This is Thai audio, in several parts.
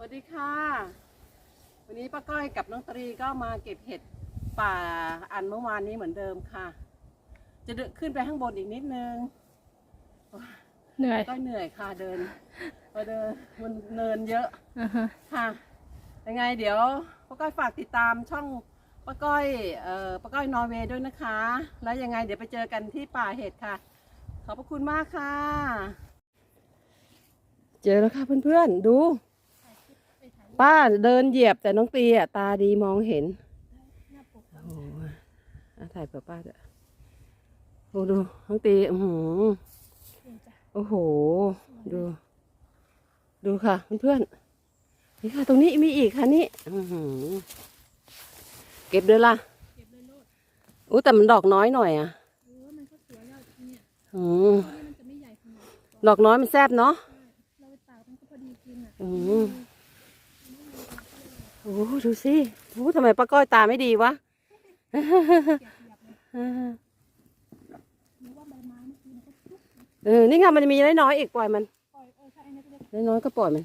สวัสดีค่ะ วันนี้ป้าก้อยกับน้องตรีก็มาเก็บเห็ดป่าอันเมื่อวานนี้เหมือนเดิมค่ะ จะเดินขึ้นไปข้างบนอีกนิดนึงเหนื่อยก็เหนื่อยค่ะเดินเพอเดินมันเนินเยอะอ่าฮะค่ะยังไงเดี๋ยวป้าก้อยฝากติดตามช่องป้าก้อยเอ่อป้าก้อยนอร์เวย์ด้วยนะคะ แล้วยังไงเดี๋ยวไปเจอกันที่ป่าเห็ดค่ะ ขอบพระคุณมากค่ะ เจอแล้วค่ะเพื่อนๆดู ป้าเดินเหยียบแต่น้องตีอะตาดีมองเห็นโอ้โหอะถ่ายเผื่อป้าด้วยโอ้ดูน้องตีอือหือโอ้โห ดู ดูค่ะเพื่อนๆนี่ค่ะ ตรงนี้มีอีกค่ะนี่อื้อหือเก็บเลยล่ะเก็บเลยโลดอู้แต่มันดอกน้อยหน่อยอะเออมันก็สวยแล้วเนี่ยอืมตอนนี้มันจะไม่ใหญ่ขนาดดอกน้อยมันแซบเนาะ เราไปตากมันก็พอดีกินอะอืมโอ้ดูสิโอ้ทำไมป้าก้อยตาไม่ดีวะเก็บเหยียบเลยหรือว่าใบไม้เมื่อกี้มันก็ทุกเออ นี่ไงมันจะมีน้อยๆอีกปล่อยมันปล่อยเออใช่อันนี้ก็เรียกน้อยๆก็ปล่อยมัน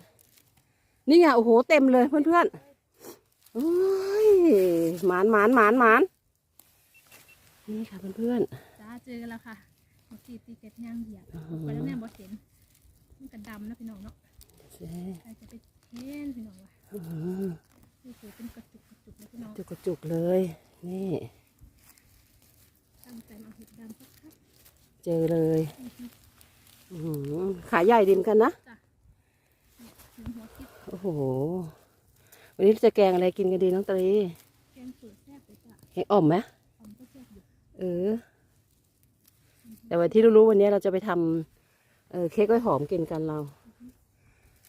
นี่ไงโอ้โหเต็มเลยเพื่อนๆโอ้ยหมานหมานหมานหมานนี่ค่ะเพื่อนจ้าเจอกันแล้วค่ะเมื่อกี้ตีเก็บย่างเหยียบๆอื้อไปหืแล้วอแน่บ่เห็นมันกระดำนะพี่น้องเนาะใครจะไปเห็นพี่น้องวะ อื้อหือดูสิเป็นกระจุกกระจุกเลยพี่น้องจุกกระจุกเลย นี่ ตั้งใจมาเห็ดดำสักครับเจอเลยอื้อหือขาใหญ่ดิมอนกันนะ ถึงหัวคิดโอ้โห วันนี้จะแกงอะไรกินกันดีน้องตรีแกงสูตรแซ่บเลยจ้ะแกงอ่อมไหม หอมก็แซ่บอยู่เออ แต่วันที่รู้ๆวันนี้เราจะไปทำเออเค้กกล้วยหอมกินกันเรา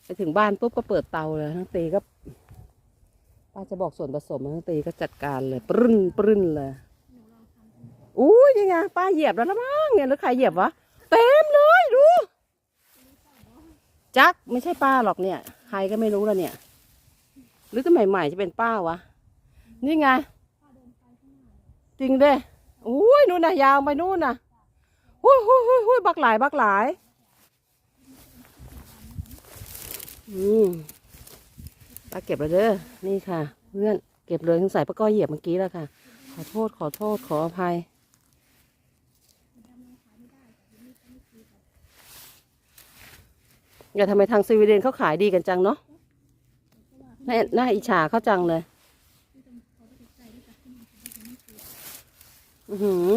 ไปถึงบ้านปุ๊บก็เปิดเตาเลยทั้งตีก็ ป้าจะบอกส่วนผสมทั้งตีก็จัดการเลย ปรึ้นปรึ้นเลยหนูลองทำกันอุ้ยยังไงป้าเหยียบแล้วละมั้งเนี่ยหรือใครเหยียบวะเต็มเลยดูจักไม่ใช่ป้าหรอกเนี่ย ใครก็ไม่รู้แล้วเนี่ย หรือถ้าใหม่ๆจะเป็นป้าวะ นี่ไง จริงเด้อุ้ยนู่นนะยาวไปนู่นนะหุ้ยหุ้ยหุ้ยหุ้ยบักหลาย บักหลาย อืม ป้าเก็บแล้วเด้อนี่ค่ะ เพื่อนเก็บเลยสงสัยป้าก้อยเหยียบเมื่อกี้แล้วค่ะ ขอโทษขอโทษขออภัยอย่าทำไมทางสวีเดนเขาขายดีกันจังเนาะน่าน่าอิจฉาเขาจังเลย อือหือ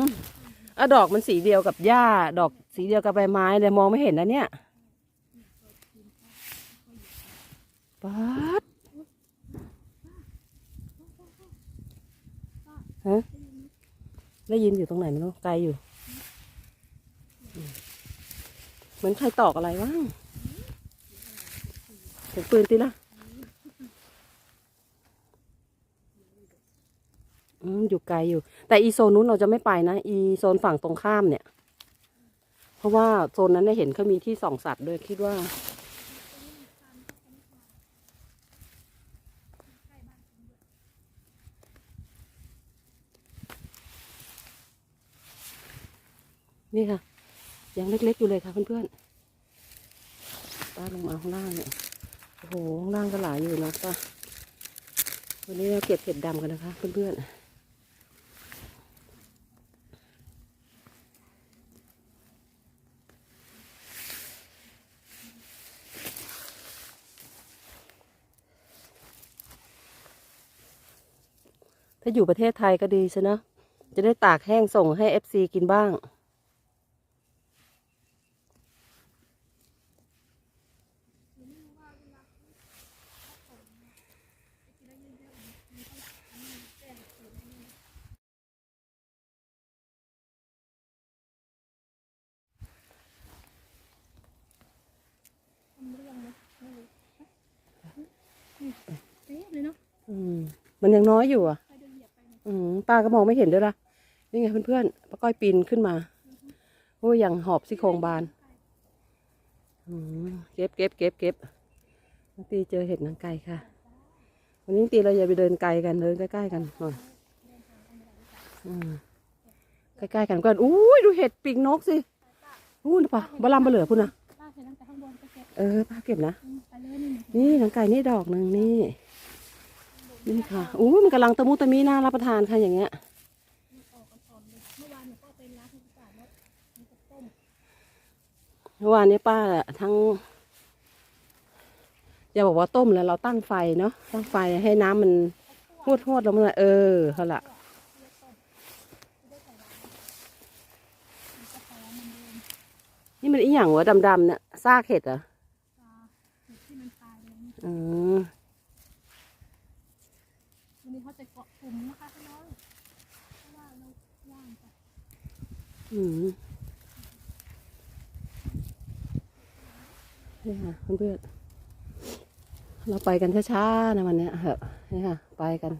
อะดอกมันสีเดียวกับหญ้า ดอกสีเดียวกับใบไม้เลยมองไม่เห็นนะเนี่ย ป๊าด ฮะได้ยินอยู่ตรงไหนไม่รู้ไกลอยู่ เหมือนใครตอกอะไรว่างเห็นปืนตีละอยู่ไกลอยู่ แต่อีโซนนู้นเราจะไม่ไปนะ อีโซนฝั่งตรงข้ามเนี่ย เพราะว่าโซนนั้นเนี่ยเห็นเขามีที่ส่องสัตว์ด้วยคิดว่า นี่ค่ะ ยังเล็กๆอยู่เลยค่ะเพื่อนๆป้าลงมาข้างล่างเนี่ยโอ้โหข้างล่างก็หลายอยู่นะป้าวันนี้เราเก็บเห็ดดำกันนะคะ เพื่อนๆถ้าอยู่ประเทศไทยก็ดีใช่นะ จะได้ตากแห้งส่งให้เอฟซีกินบ้าง ทำเรื่องนะไม่รู้นี่เอ๊ะเลยเนาะ อื มันยังน้อยอยู่อะอืมป้าก็มองไม่เห็นด้วยล่ะ นี่ไงเพื่อนๆป้าก้อยปีนขึ้นมาโอ้ยยังหอบซี่โครงบานอืมเก็บเก็บเก็บเก็บน้องตีเจอเห็ดนางไก่ค่ะ วันนี้น้องตีเราอย่าไปเดินไกลกันเดินใกล้ๆกันหน่อยอืมใกล้ๆกันก็อุ้ยดูเห็ดปีกนกสิอู้นะปะบะลำบะเหลือพุ่นนะเออป้าเก็บนะ นี่นี่หนังไก่นี่ดอกหนึ่งนี่ นี่ค่ะอู้มันกำลังตะมุตะมีน่ารับประทานค่ะอย่างเงี้ยมันออกอ่อนๆเลยเมื่อวานเนี่ยก็เอาไปล้างให้สะอาดแล้วมันจะต้มเมื่อวานนี้ป้าทั้งอย่าบอกว่าต้มแล้วเราตั้งไฟเนาะตั้งไฟให้น้ำมันหวดหวดๆลงมาหน่อยเออเขาละเรียกต้มไม่ได้ใส่ล้างมันก็หอมมันเดิมนี่มันอีหยังวะดำๆเนี่ยซากเห็ดเหรอปลาเห็ดที่มันตายเลยนี่อืม วันนี้เขาจะเกาะกลุ่มนะคะพี่น้องเพราะว่าเราย่างไปอืมนี่ค่ะเพื่อนๆเราไปกันช้าๆนะวันเนี้ยเหอะนี่ค่ะ ไปกัน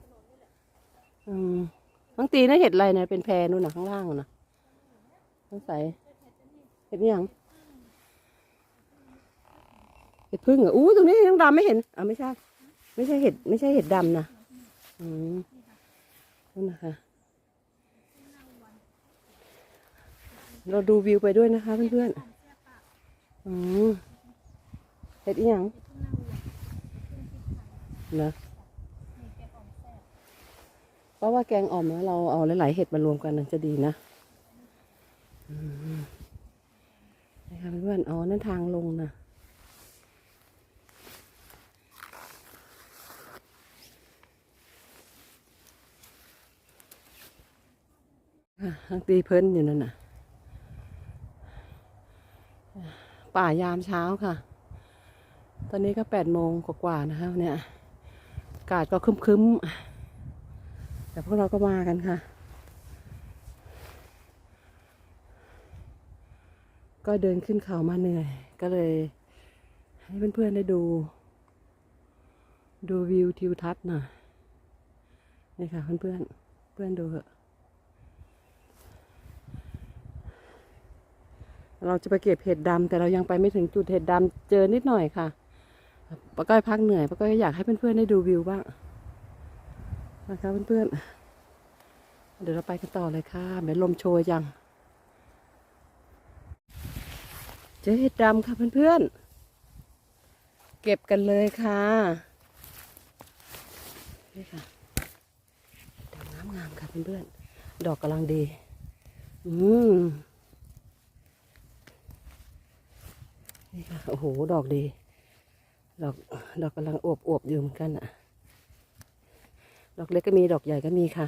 อืมบางตีนะเห็ดอะไรนะเป็นแพรนู่นนะข้างล่างน่ะต้องใส่เห็ดนี่ยังเห็ดพึ่งเหรออู้ตรงนี้ยังดำไม่เห็นอะไม่ใช่ ไม่ใช่เห็ด ไม่ใช่เห็ดดำนะ อืมนั่นนะคะ เราดูวิวไปด้วยนะคะเพื่อนๆอืมเห็ดอีหยังเห็ดพึ่งเน่าอะเห็ดพึ่งพริกไทยเหรอนี่แกงอ่อมแซ่บเพราะว่าแกงอ่อมแล้วเราเอาหลายๆเห็ดมารวมกันน่ะจะดีนะนะคะเพื่อนๆอ๋อนั่นทางลงนะอะทาง ตีเพิ่นอยู่นั่นน่ะ ป่ายามเช้าค่ะ ตอนนี้ก็แปดโมงกว่าๆนะคะเนี่ยอากาศก็คึ้มๆ แต่พวกเราก็มากันค่ะ ก็เดินขึ้นเขามาเหนื่อย ก็เลยให้เพื่อนๆได้ดู ดูวิวทิวทัศน์หน่อยนี่ค่ะเพื่อนๆ เพื่อนดูเถอะ เราจะไปเก็บเห็ดดำแต่เรายังไปไม่ถึงจุดเห็ดดำเจอนิดหน่อยค่ะป้าก้อยพักเหนื่อยป้าก้อยอยากให้เพื่อนๆได้ดูวิวบ้างนะคะเพื่อนๆเดี๋ยวเราไปกันต่อเลยค่ะแม้ลมโชยจังเจอเห็ดดำค่ะเพื่อนๆเก็บกันเลยค่ะนี่ค่ะดอกน้ำงามค่ะเพื่อนๆดอกกำลังดี อืม นี่ค่ะโอ้โหดอกดี ดอกดอกกำลังอวบอวบอยู่เหมือนกันอะดอกเล็กก็มีดอกใหญ่ก็มีค่ะ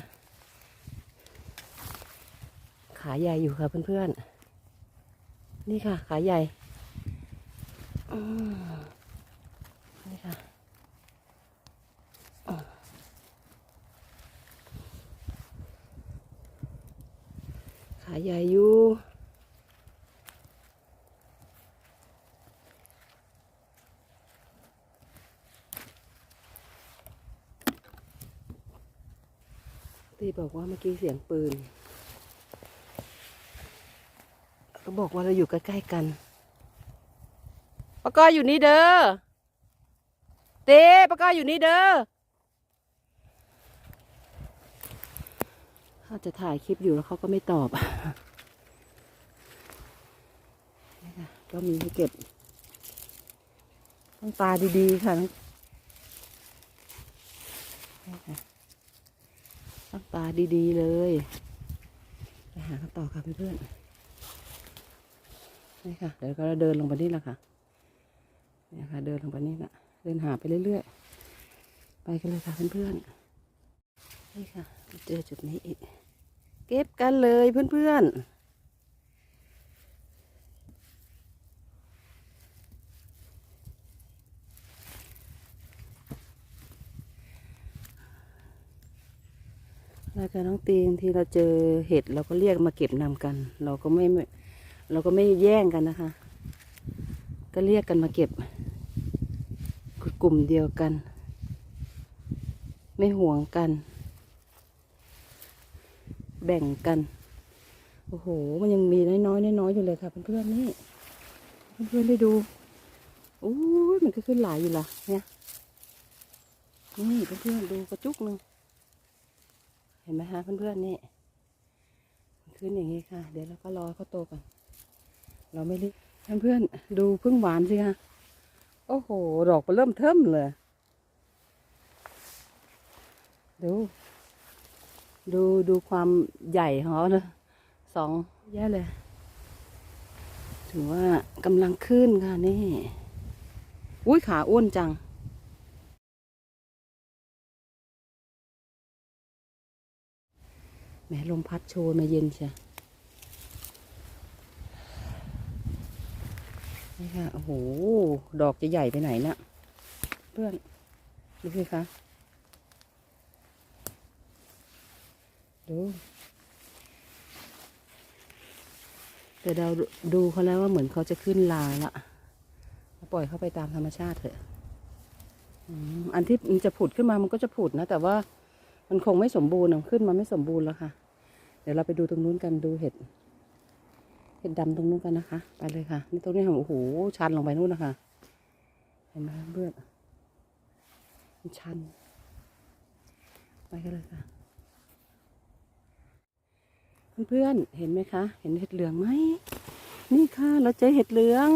ขาใหญ่อยู่ค่ะเพื่อนๆ นี่ค่ะ ขาใหญ่นี่ค่ะขาใหญ่อยู่ บอกว่าเมื่อกี้เสียงปืนก็บอกว่าเราอยู่ใกล้ๆกันปะก้อยอยู่นี่เด้อเต้ปะก้อยอยู่นี่เด้อเขาจะถ่ายคลิปอยู่แล้วเขาก็ไม่ตอบก็มีให้เก็บ ต้องตาดีๆค่ะนี่ค่ะ ตั้งตาดีๆเลย ไปหากันต่อค่ะเพื่อนๆนี่ค่ะ เดี๋ยวก็เดินลงไปนี่แหละค่ะนี่ค่ะ เดินลงไปนี่แหละเดินหาไปเรื่อยๆ ไปกันเลยค่ะเพื่อนๆนี่ค่ะ เจอจุดนี้อีก เก็บกันเลยเพื่อนๆ แล้วก็น้องตีนที่เราเจอเห็ดเราก็เรียกมาเก็บนำกัน เราก็ไม่เราก็ไม่แย่งกันนะคะ ก็เรียกกันมาเก็บ กลุ่มเดียวกัน ไม่ห่วงกัน แบ่งกันโอ้โห มันยังมีน้อยๆน้อยๆอยู่เลยค่ะเพื่อนๆนี่เพื่อนๆได้ดูโอ้ยมันก็ขึ้นหลายอยู่ล่ะเนี่ยนี่เพื่อนๆดูกระจุกหนึ่ง ห็นไหมคะเพื่อนๆนี่ขึ้นอย่างนี้ค่ะ เดี๋ยวเราก็รอเขาโตก่อน เราไม่รีบเพื่อนๆดูพึ่งหวานสิคะโอ้โห ดอกเริ่มเทิมเลย ดู ดูดูความใหญ่ของเขานะสองแย่เลย ถือว่ากำลังขึ้นค่ะนี่ อุ้ยขาอ้วนจัง แหมลมพัดโชยมาเย็นเชียนี่ค่ะ โอ้โห ดอกจะใหญ่ไปไหนนะเพื่อน ดูสิคะ ดู แต่เราดูเขาแล้วว่าเหมือนเขาจะขึ้นลาละปล่อยเขาไปตามธรรมชาติเถอะอันที่มันจะผุดขึ้นมามันก็จะผุดนะ แต่ว่า มันคงไม่สมบูรณ์อะขึ้นมาไม่สมบูรณ์แล้วค่ะ เดี๋ยวเราไปดูตรงนู้นกันดูเห็ด เห็ดดำตรงนู้นกันนะคะ ไปเลยค่ะ นี่ตรงนี้ค่ะโอ้โหชันลงไปนู้นนะคะ เห็นไหมเพื่อนมันชัน ไปกันเลยค่ะ เพื่อนๆเห็นไหมคะ เห็นเห็ดเหลืองไหม นี่ค่ะเราเจอเห็ดเหลือง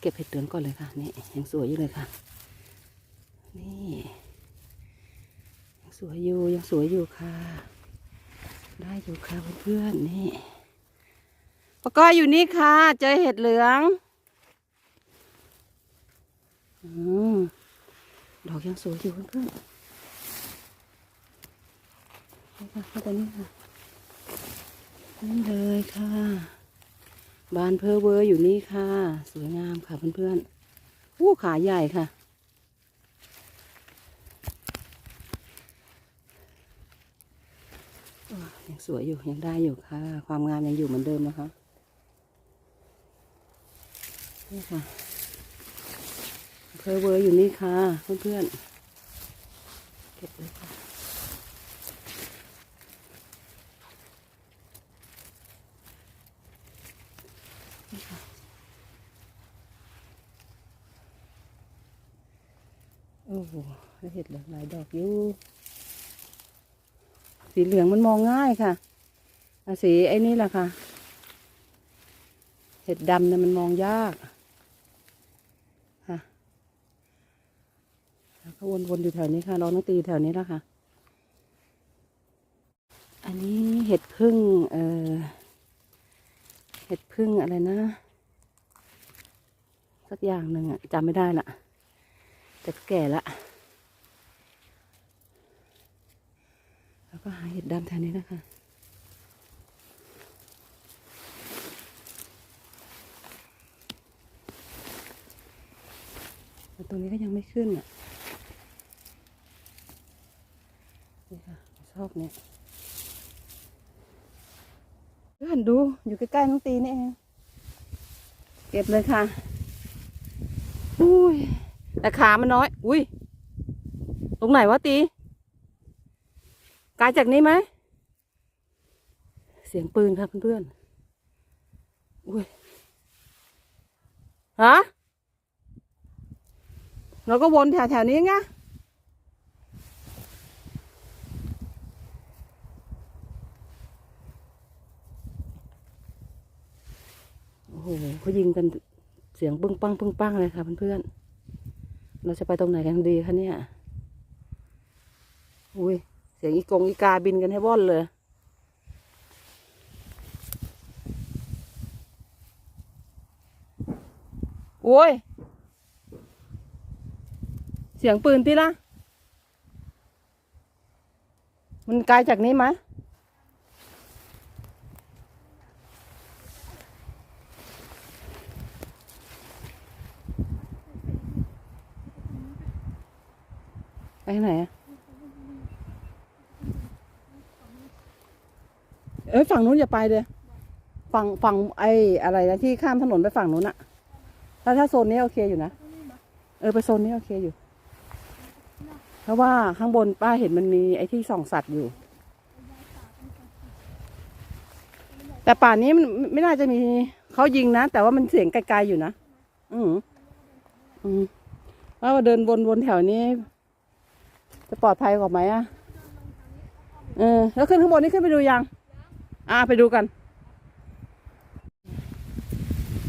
เก็บเห็ดเหลืองก่อนเลยค่ะ นี่ยังสวยอยู่เลยค่ะ นี่ สวยอยู่ยังสวยอยู่ค่ะ ได้อยู่ค่ะเพื่อนๆนี่ปะก้อยอยู่นี่ค่ะ เจอเห็ดเหลืองอดอกยังสวยอยู่เพื่อนๆนี่ค่ะเข้าไปนี่ค่ะนี่เลยค่ะ บานเพอเวอร์อยู่นี่ค่ะ สวยงามค่ะเพื่อนๆอู้ขาใหญ่ค่ะ โอ้ ยังสวยอยู่ยังได้อยู่ค่ะ ความงามยังอยู่เหมือนเดิมนะคะนี่ค่ะเพอเวอร์อยู่นี่ค่ะ เพื่อนๆเก็บเลยค่ะโอ้โหเห็ดเหลือหลายดอกอยู่ สีเหลืองมันมองง่ายค่ะสีไอ้นี่แหละค่ะ เห็ดดำเนี่ยมันมองยากค่ะแล้วก็วนๆอยู่แถวนี้ค่ะร้องนักตีแถวนี้แล้วค่ะ อันนี้เห็ดพึ่งเอ่อเห็ดพึ่งอะไรนะ สักอย่างหนึ่งอะจำไม่ได้ละแต่แก่ละ แล้ว ก็หาเห็ดดำแถวนี้นะคะแต่ตรงนี้ก็ยังไม่ขึ้นอะ นี่ค่ะชอบเนี่ยเพื่อนดูอยู่ใกล้ๆน้องตีนี่เอง เก็บเลยค่ะ อุ้ยแต่ขามันน้อย อุ้ย ตรงไหนวะตี ไกลจากนี้ไหม เสียงปืนครับเพื่อนๆอุ้ยฮะเราก็วนแถวๆนี้ไงโอ้โหเขายิงกันเสียงปึ้งปังปึ้งปังเลยค่ะเพื่อนๆ เราจะไปตรงไหนกันดีคะเนี่ย อุ้ย เสียงอีกงอีกาบินกันให้ว่อนเลย โอ้ย เสียงปืนที่ละมันไกลจากนี้ไหมไปไหนอะ อ้ยฝั่งนู้นอย่าไปเลย ฝั่งฝั่งไอ้อะไรนะที่ข้ามถนนไปฝั่งนู้นอะถ้าถ้าโซนนี้โอเคอยู่นะ เออไปโซนนี้โอเคอยู่ เพราะว่าข้างบนป้าเห็นมันมีไอ้ที่ส่องสัตว์อยู่ แต่ป่านนี้มันไม่น่าจะมีเขายิงนะ แต่ว่ามันเสียงไกลๆอยู่นะ อืมอืมว่าเดินวนๆแถวนี้ จะปลอดภัยกว่าไหมอะเออ แล้วขึ้นข้างบนนี่ขึ้นไปดูยัง อ่าไปดูกัน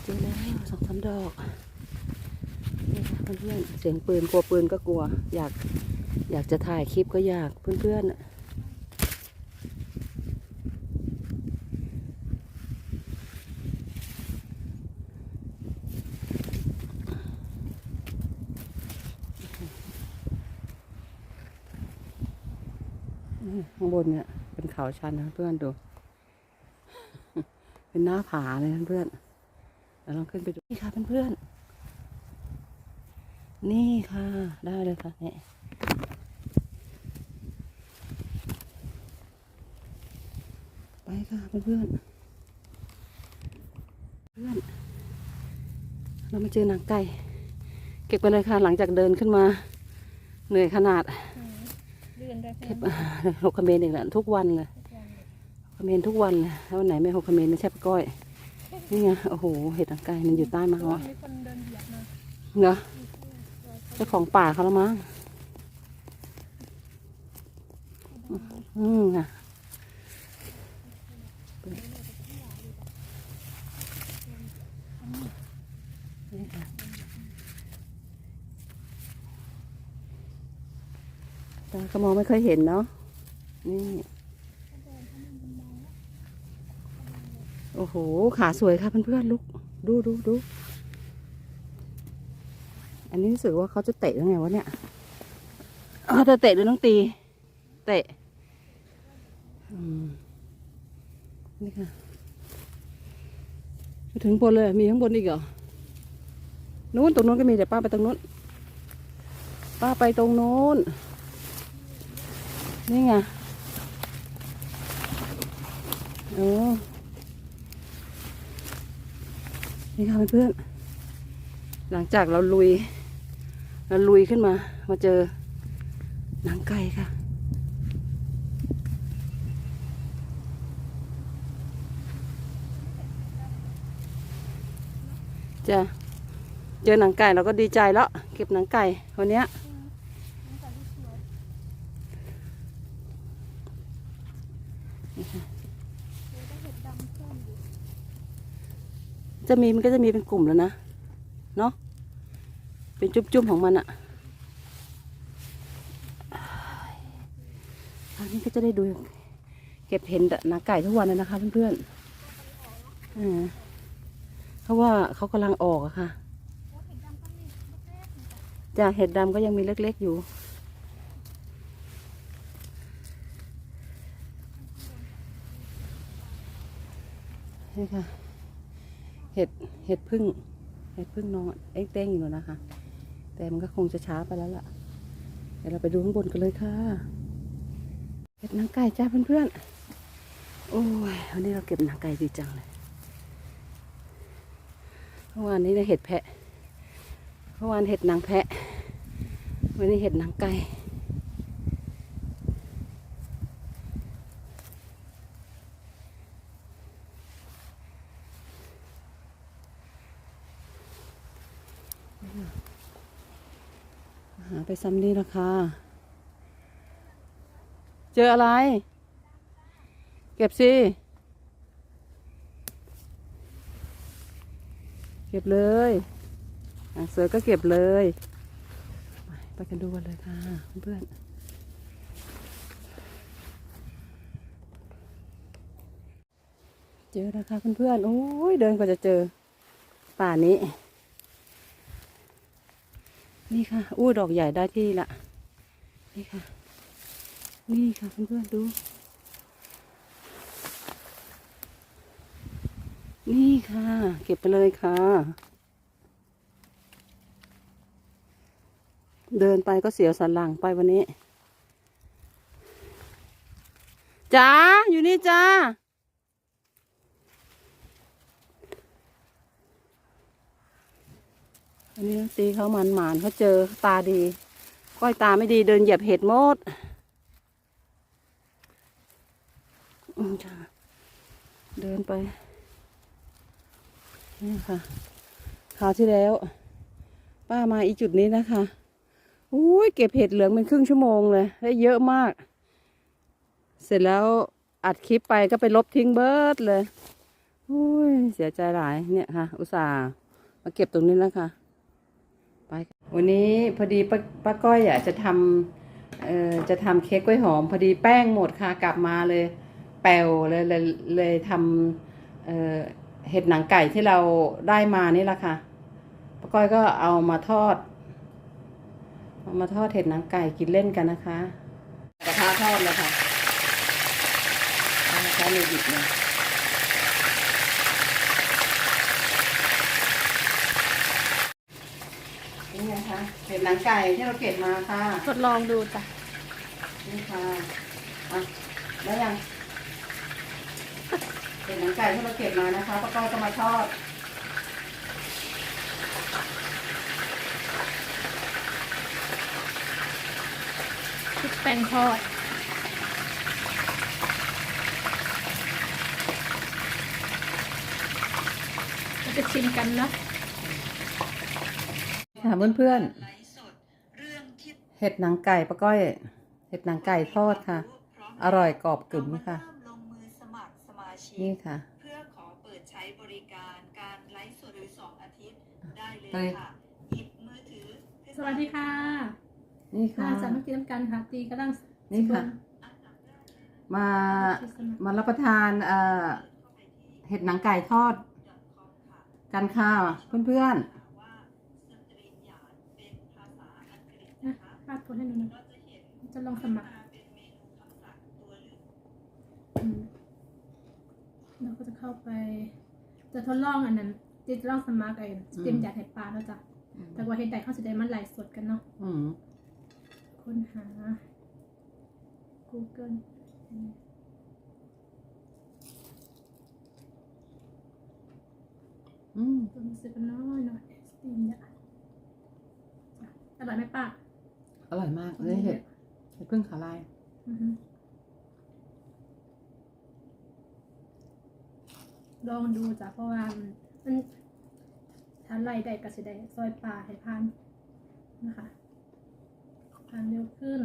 เจอแล้วสองสามดอกเพื่อนๆเสียงปืนกลัวปืนก็กลัว อยากอยากจะถ่ายคลิปก็อยากเพื่อนๆน่อืมข้างบนเนี่ยเป็นเขาชันนะเพื่อนดู เป็นหน้าผาเลยนะเพื่อนเราลองขึ้นไปดูนี่ค่ะเพื่อนๆนี่ค่ะ ได้เลยค่ะเนี่ยไปค่ะเพื่อนๆเพื่อน เรามาเจอหนังไก่ เก็บไปเลยค่ะ หลังจากเดินขึ้นมา เหนื่อยขนาดอืมเดือนได้แค่เก็บหกคเมนอีกแล้วทุกวันเลยทุกวันเลย คอมเมนต์ทุกวันเลยแล้ววันไหนไม่หกคอมเมนต์ไม่ใช่ปะก้อย นี่ไง โอ้โห เห็ดทางไกลมันอยู่ใต้มะเพฮราอว่าเนเหยียบมาเนาะเจ้าของป่าเขาแล้วมั้ง อืมค่ะนี่ค่ะตาก็มองไม่เคยเห็นเนาะ นี่ โอ้โห ขาสวยค่ะเพื่อนๆลุก ดูดูดู อันนี้รู้สึกว่าเขาจะเตะยังไงวะเนี่ยเขาจะเตะหรือต้องตี เตะอืมนี่ค่ะไปถึงบนเลย มีข้างบนอีกเหรอ นู้นตรงนู้นก็มีเดี๋ยวป้าไปตรงนู้น ป้าไปตรงนู้น นี่ไงเออ นี่ค่ะเพื่อนๆหลังจากเราลุย เราลุยขึ้นมา มาเจอหนังไก่ค่ะ จะเจอหนังไก่เราก็ดีใจแล้ว เก็บหนังไก่วันนี้ำตาลที่สวยเดี๋ยวได้เห็ดดำซ่อนอยู่ จะมีมันก็จะมีเป็นกลุ่มแล้วนะ เนาะเป็นจุ่มๆของมันอะอันนี้ก็จะได้ดู เก็บเห็นนังไก่ทุกวันเลยนะคะเพื่อนๆเพราะว่าเขากำลังออกอะค่ะแล้วเห็ดดำก็มีลูกแรกเหมือนกันจ้ะเห็ดดำก็ยังมีเล็กๆอยู่นี่ค่ะ เห็ดเห็ดพึ่งเห็ดพึ่งนอนเอ้งเต้งอยู่นะคะ แต่มันก็คงจะช้าไปแล้วล่ะ เดี๋ยวเราไปดูข้างบนกันเลยค่ะ เห็ดนางไก่จ้าเพื่อนๆ โอ้ยวันนี้เราเก็บนางไก่ดีจังเลยเมื่อวานนี้เราเห็ดแพะเมื่อวานเห็ดนางแพะ วันนี้เห็ดนางไก่ หาไป ซ้ำนี่ละค่ะ เจออะไร เก็บสิ เก็บเลยอะเสือก็เก็บเลยไปไปกันดูกันเลยค่ะเพื่อนเจอแล้วค่ะเพื่อนๆโอ้ยเดินกว่าจะเจอป่านี้ นี่ค่ะ อู้ดอกใหญ่ได้ที่ละ นี่ค่ะ นี่ค่ะเพื่อนๆดู นี่ค่ะ เก็บไปเลยค่ะ เดินไปก็เสียวสันหลังไปวันนี้จ้าอยู่นี่จ้า อันนี้ตีเขามันหมานเขาเจอตาดีก้อยตาไม่ดีเดินเหยียบเห็ดมดเดินไป นี่ค่ะคราวที่แล้ว ป้ามาอีจุดนี้นะคะอุ้ยเก็บเห็ดเหลืองเป็นครึ่งชั่วโมงเลยได้เยอะมาก เสร็จแล้วอัดคลิปไปก็ไปลบทิ้งเบิร์ดเลยอุ้ยเสียใจหลายเนี่ยค่ะ อุตส่าห์มาเก็บตรงนี้แล้วค่ะ ไปวันนี้พอดีป้าป้าก้อยอะจะทำเอ่อจะทำเค้กกล้วยหอม พอดีแป้งหมดค่ะกลับมาเลย แปลวเลยเลยเลยทำเอ่อเห็ดหนังไก่ที่เราได้มานี่แหละค่ะป้าก้อยก็เอามาทอดเอามาทอดเห็ดหนังไก่กินเล่นกันนะคะกระทะทอดเลยค่ะใช้เลยหยิบเลยนี่ไงคะเห็ดหนังไก่ที่เราเก็บมาค่ะทดลองดูจ้ะนี่ค่ะอะแล้วยังเห็ดหนังไก่ที่เราเก็บมานะคะป้าก้อยก็มาทอดพริกแป้งทอดเราจะชิมกันเนาะค่ะเพื่อนๆ เห็ดหนังไก่ป้าก้อย เห็ดหนังไก่ทอดค่ะ อร่อยกรอบกึ๋มค่ะลงมือสมัครสมาชินี่กค่ะ เพื่อขอเปิดใช้บริการการไลฟ์สดหรือสองอาทิตย์ได้เลยไปค่ะ หยิบมือถือขึ้นสวัสดีค่ะ นี่มาค่ะจากน้ำกินน้ำกันค่ะตีกำลังนี่ค่ะ มา มารับประทานเอ่อเห็ดหนังไก่ทอด กันค่ะเพื่อนว่าสตรีนหยาดเป็นภาษาอังกฤ ษนะนะคะปาดตัวให้หนูหน่อยก็จะเห็นจะลองสมัครมาเป็นเมนูคำสั่งตัวเลือกอืมเราก็จะเข้าไป จะทดลองอันนั้นจะทดลองสมัครไอ้สตรีมอยากเห็ดปลาแล้วจ้ะๆแต่ว่าเห็ดใดเขาจะได้มันไหลฟ์สดกันเนาะอืมค้นหา Google อืมตัวหนังสือกันน้อยหน่อยสตรีมเนี่ยอร่อยไหมป้า อร่อยมากเลยเห็ดเห็ดพึ่งขาลายอือฮึลองดูจ้ะเพราะว่ามันมันถ้าไล่ได้ก็จะได้ซอยปลาให้พันนะคะทานเร็วขึ้น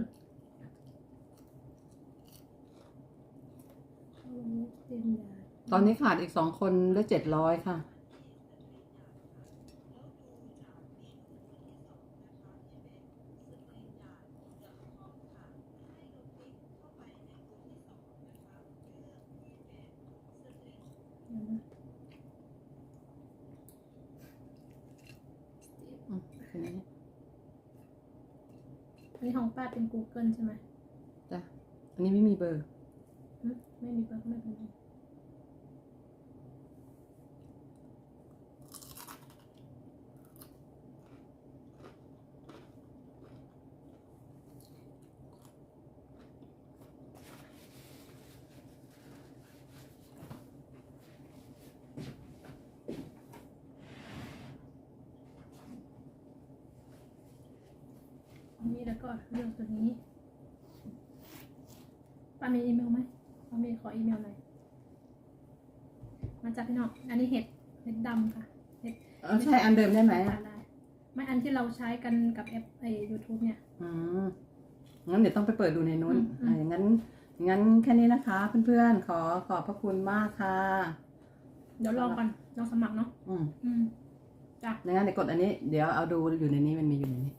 โอ้ยเต็มยาตอนนี้ขาดอีกสองคนได้เจ็ดร้อยค่ะ เดี๋ยวนะ อืมทีนี้ อันนี้ของป้าเป็น Google ใช่ไหมจ้ะอันนี้ไม่มีเบอร์ หึไม่มีป้าก็ไม่เป็นไร อั นนี้แล้วก็เลือกตัวนี้ป้ามีอีเมลไหมป้ามีขออีเมลหน่อยมาจากพี่น้องอันนี้เห็ดเห็ดดำค่ะเห็ดเออใช่อันเดิมได้ไหมอะได้ไม่อันที่เราใช้กันกับแอปไอยูทูบเนี่ย อืมงั้นเดี๋ยวต้องไปเปิดดูในนู้นอืมอืม อ่าอย่างนั้นงั้นแค่นี้นะคะ เพื่อนๆขอขอบพระคุณมากค่ะ เดี๋ยวลองก่อนลองสมัครเนาะอืมอืมจ้ะ อย่างนั้นเดี๋ยวกดอันนี้ เดี๋ยวเอาดูอยู่ในนี้มันมีอยู่ในนี้